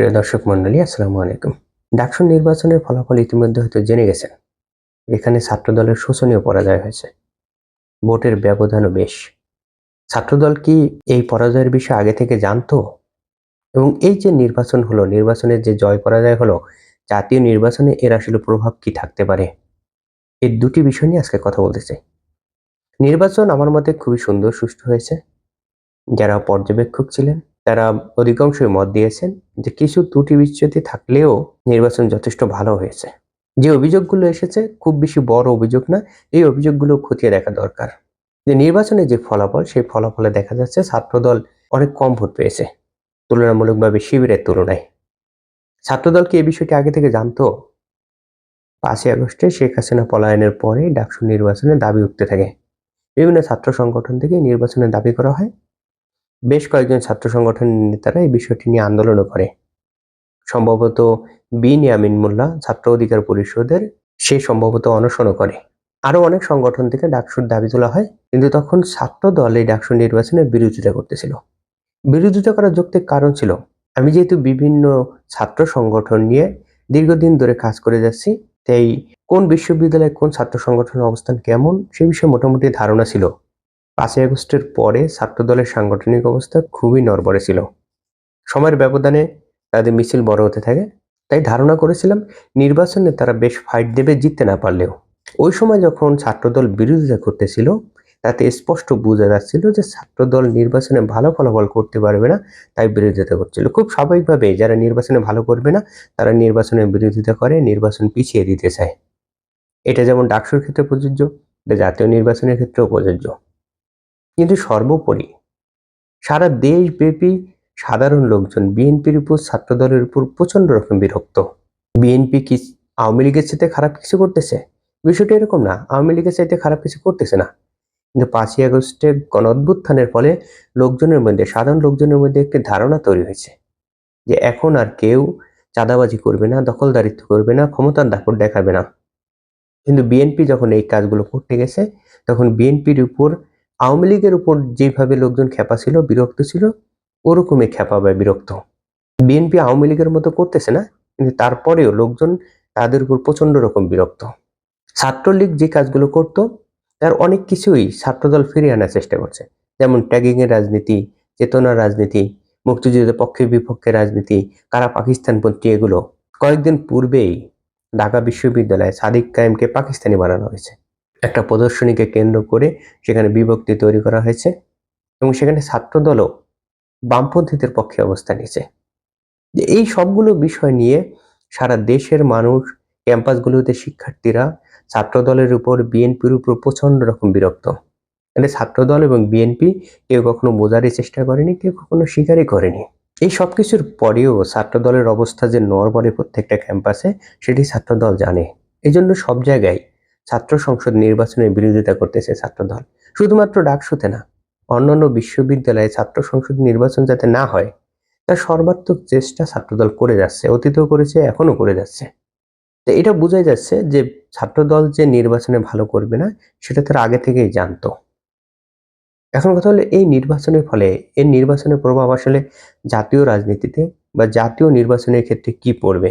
প্রিয় দর্শক মন্ডলী আসসালামু আলাইকুম। ডাকসু নির্বাচনের ফলাফল ইতিমধ্যে হয়তো জেনে গেছেন। এখানে ছাত্রদলের শোচনীয় পরাজয় হয়েছে। ভোটের ব্যবধানও বেশ। ছাত্রদল কি এই পরাজয়ের বিষয়ে আগে থেকে জানতো? এবং এই যে নির্বাচন হলো, নির্বাচনের যে জয় পরাজয় হলো, জাতীয় নির্বাচনে এর আসলে প্রভাব কি থাকতে পারে? এই দুটি বিষয় নিয়ে আজকে কথা বলতে চাই। নির্বাচন আমার মতে খুবই সুন্দর, সুষ্ঠু হয়েছে। যারা পর্যবেক্ষক ছিলেন তারা অধিকাংশই মত দিয়েছেন যে কিছু ত্রুটি বিচ্যুতি থাকলেও নির্বাচন যথেষ্ট ভালো হয়েছে। যে অভিযোগগুলো এসেছে খুব বেশি বড় অভিযোগ না, এই অভিযোগগুলো খতিয়ে দেখা দরকার। যে নির্বাচনে যে ফলাফল, সেই ফলাফলে দেখা যাচ্ছে ছাত্রদল অনেক কম ভোট পেয়েছে, তুলনামূলকভাবে শিবিরের তুলনায়। ছাত্রদল কি এই বিষয়টি আগে থেকে জানতো? পাঁচই আগস্টে শেখ হাসিনা পলায়নের পরে ডাকসু নির্বাচনে দাবি উঠতে থাকে। বিভিন্ন ছাত্র সংগঠন থেকে নির্বাচনের দাবি করা হয়। বেশ কয়েকজন ছাত্র সংগঠনের নেতারা এই বিষয়টি নিয়ে আন্দোলনও করে। সম্ভবত বিন ইয়ামিন মোল্লা ছাত্র অধিকার পরিষদের সে সম্ভবত অনশনও করে। আরও অনেক সংগঠন থেকে ডাকসুর দাবি তোলা হয়, কিন্তু তখন ছাত্র দল এই ডাকসুর নির্বাচনের বিরোধিতা করতেছিল। বিরোধিতা করার যৌক্তিক কারণ ছিল, আমি যেহেতু বিভিন্ন ছাত্র সংগঠন নিয়ে দীর্ঘদিন ধরে কাজ করে যাচ্ছি, তাই কোন বিশ্ববিদ্যালয়ে কোন ছাত্র সংগঠনের অবস্থান কেমন সে বিষয়ে মোটামুটি ধারণা ছিল। পাঁচই আগস্টের পরে ছাত্রদলের সাংগঠনিক অবস্থা খুবই নড়বড়ে ছিল। সময়ের ব্যবধানে তাদের মিছিল বড় হতে থাকে, তাই ধারণা করেছিলাম নির্বাচনে তারা বেশ ফাইট দেবে জিততে না পারলেও। ওই সময় যখন ছাত্রদল বিরোধিতা করতেছিল, তাতে স্পষ্ট বোঝা যাচ্ছিল যে ছাত্রদল নির্বাচনে ভালো ফলাফল করতে পারবে না, তাই বিরোধিতা করছিল। খুব স্বাভাবিকভাবে যারা নির্বাচনে ভালো করবে না, তারা নির্বাচনে বিরোধিতা করে, নির্বাচন পিছিয়ে দিতে চায়। এটা যেমন ডাকসুর ক্ষেত্রে প্রযোজ্য, এটা জাতীয় নির্বাচনের ক্ষেত্রেও প্রযোজ্য। কিন্তু সর্বোপরি সারা দেশব্যাপী সাধারণ লোকজন বিএনপির উপর, ছাত্রদলের উপর প্রচণ্ড রকম বিরক্ত। বিএনপি কি আওয়ামী লীগের সাথে খারাপ কিছু করতেছে? বিষয়টা এরকম না, আওয়ামী লীগের চাইতে খারাপ কিছু করতেছে না। কিন্তু পাঁচই আগস্টে গণ ফলে লোকজনের মধ্যে, সাধারণ লোকজনের মধ্যে একটি ধারণা তৈরি হয়েছে যে এখন আর কেউ চাঁদাবাজি করবে না, দখলদারিত্ব করবে না, ক্ষমতার দাপট দেখাবে না। কিন্তু বিএনপি যখন এই কাজগুলো করতে গেছে, তখন বিএনপির উপর আওয়ামী লীগের উপর যেভাবে লোকজন খেপা ছিল, বিরক্ত ছিল, ওরকমই খেপা বা বিরক্ত। বিএনপি আওয়ামী লীগের মতো করতেছে না, কিন্তু তারপরেও লোকজন তাদের উপর প্রচণ্ড রকম বিরক্ত। ছাত্রলীগ যে কাজগুলো করত, তার অনেক কিছুই ছাত্রদল ফিরিয়ে আনার চেষ্টা করছে। যেমন ট্যাগিং এর রাজনীতি, চেতনার রাজনীতি, মুক্তিযুদ্ধের পক্ষে বিপক্ষে রাজনীতি, কারা পাকিস্তানপন্থী এগুলো। কয়েকদিন পূর্বেই ঢাকা বিশ্ববিদ্যালয়ে সাদিক কায়েমকে পাকিস্তানি বানানো হয়েছে। একটা প্রদর্শনীকে কেন্দ্র করে সেখানে বিভক্তি তৈরি করা হয়েছে এবং সেখানে ছাত্রদলও বামপন্থীদের পক্ষে অবস্থান নিয়েছে। যে এই সবগুলো বিষয় নিয়ে সারা দেশের মানুষ, ক্যাম্পাসগুলোতে শিক্ষার্থীরা, ছাত্রদলের উপর বিএনপির উপর প্রচণ্ড রকম বিরক্ত। মানে ছাত্রদল এবং বিএনপি কেউ কখনো বোঝারই চেষ্টা করেনি, কেউ কখনো স্বীকারই করেনি। এই সব কিছুর পরেও ছাত্রদলের অবস্থা যে নড়বড়ে প্রত্যেকটা ক্যাম্পাসে, সেটি ছাত্রদল জানে। এই জন্য সব জায়গায় ছাত্র সংসদ নির্বাচনের বিরোধিতা করতেছে ছাত্রদল। শুধুমাত্র ডাকসুতে না, অন্যান্য বিশ্ববিদ্যালয়ে ছাত্র সংসদ নির্বাচন যাতে না হয় তার সর্বাত্মক চেষ্টা ছাত্রদল করে যাচ্ছে, অতীতেও করেছে এখনও করে যাচ্ছে। তো এটা বোঝাই যাচ্ছে যে ছাত্রদল যে নির্বাচনে ভালো করবে না, সেটা তারা আগে থেকেই জানতো। এখন কথা হলো, এই নির্বাচনের ফলে, এই নির্বাচনের প্রভাব আসলে জাতীয় রাজনীতিতে বা জাতীয় নির্বাচনের ক্ষেত্রে কি পড়বে?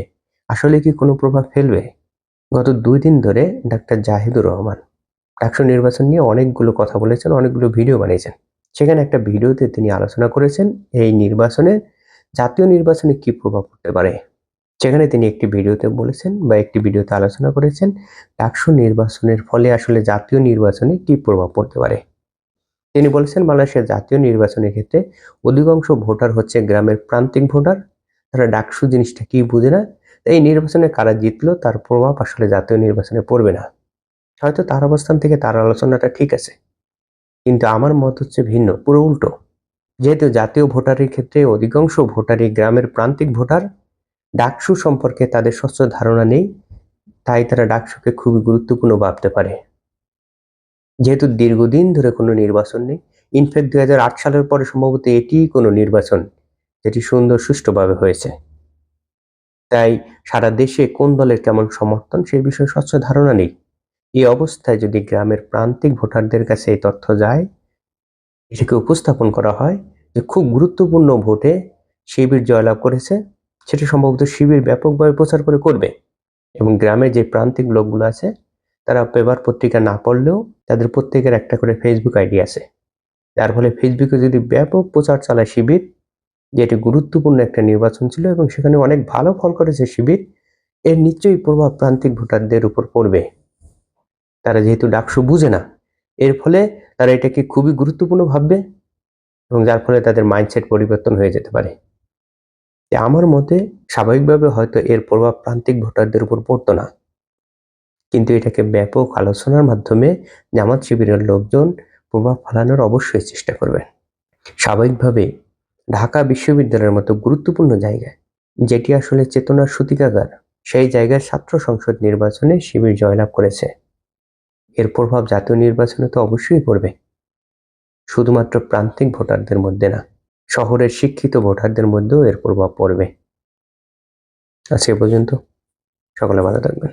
আসলে কি কোনো প্রভাব ফেলবে? গত দুই দিন ধরে ডাক্তার জাহিদুর রহমান ডাকসু নির্বাচন নিয়ে অনেকগুলো কথা বলেছেন, অনেকগুলো ভিডিও বানিয়েছেন। সেখানে একটা ভিডিওতে তিনি আলোচনা করেছেন এই নির্বাচনে জাতীয় নির্বাচনে কি প্রভাব পড়তে পারে। সেখানে তিনি একটি ভিডিওতে বলেছেন বা একটি ভিডিওতে আলোচনা করেছেন ডাকসু নির্বাচনের ফলে আসলে জাতীয় নির্বাচনে কি প্রভাব পড়তে পারে। তিনি বলেছেন, বাংলাদেশের জাতীয় নির্বাচনের ক্ষেত্রে অধিকাংশ ভোটার হচ্ছে গ্রামের প্রান্তিক ভোটার। তারা ডাকসু জিনিসটা কি বুঝে না এই নির্বাচনে কারা জিতলো তার প্রভাব আসলে জাতীয় নির্বাচনে পড়বে না। হয়তো তার অবস্থান থেকে তার আলোচনাটা ঠিক আছে। কিন্তু আমার মত হচ্ছে ভিন্ন, পুরো উল্টো। যেহেতু জাতীয় ভোটারের ক্ষেত্রে অধিকাংশ ভোটারই গ্রামের প্রান্তিক ভোটার, ডাকসু সম্পর্কে তাদের স্বচ্ছ ধারণা নেই, তাই তারা ডাকসুকে খুবই গুরুত্বপূর্ণ ভাবতে পারে। যেহেতু দীর্ঘদিন ধরে কোনো নির্বাচন নেই, ইনফ্যাক্ট দুই হাজার আট সালের পরে সম্ভবত এটিই কোনো নির্বাচন, যেটি সুন্দর সুষ্ঠুভাবে হয়েছে। তাই সারা দেশে কোন দলের কেমন সমর্থন সেই বিষয়ে স্বচ্ছ ধারণা নেই। এই অবস্থায় যদি গ্রামের প্রান্তিক ভোটারদের কাছে এই তথ্য যায়, এটাকে উপস্থাপন করা হয় যে খুব গুরুত্বপূর্ণ ভোটে শিবির জয়লাভ করেছে, সেটা সম্ভবত শিবির ব্যাপকভাবে প্রচার করে করবে এবং গ্রামের যে প্রান্তিক লোকগুলো আছে, তারা পেপার পত্রিকা না পড়লেও তাদের প্রত্যেকের একটা করে ফেসবুক আইডি আছে। যার ফলে ফেসবুকে যদি ব্যাপক প্রচার চালায় শিবির যে এটি গুরুত্বপূর্ণ একটা নির্বাচন ছিল এবং সেখানে অনেক ভালো ফল করেছে শিবির, এর নিশ্চয়ই প্রভাব প্রান্তিক ভোটারদের উপর পড়বে। তারা যেহেতু ডাকসু বুঝে না, এর ফলে তারা এটাকে খুবই গুরুত্বপূর্ণ ভাববে এবং যার ফলে তাদের মাইন্ডসেট পরিবর্তন হয়ে যেতে পারে। আমার মতে স্বাভাবিকভাবে হয়তো এর প্রভাব প্রান্তিক ভোটারদের উপর পড়তো না। কিন্তু এটাকে ব্যাপক আলোচনার মাধ্যমে জামাত শিবিরের লোকজন প্রভাব ফেলানোর অবশ্যই চেষ্টা করবেন। স্বাভাবিকভাবে ঢাকা বিশ্ববিদ্যালয়ের মতো গুরুত্বপূর্ণ জায়গায়, যেটি আসলে চেতনার সূতিকাগার, সেই জায়গায় ছাত্র সংসদ নির্বাচনে শিবির জয়লাভ করেছে। এর প্রভাব জাতীয় নির্বাচনে তো অবশ্যই পড়বে। শুধুমাত্র প্রান্তিক ভোটারদের মধ্যে না, শহরের শিক্ষিত ভোটারদের মধ্যেও এর প্রভাব পড়বে। আজকে পর্যন্ত। সকলে ভালো থাকবেন।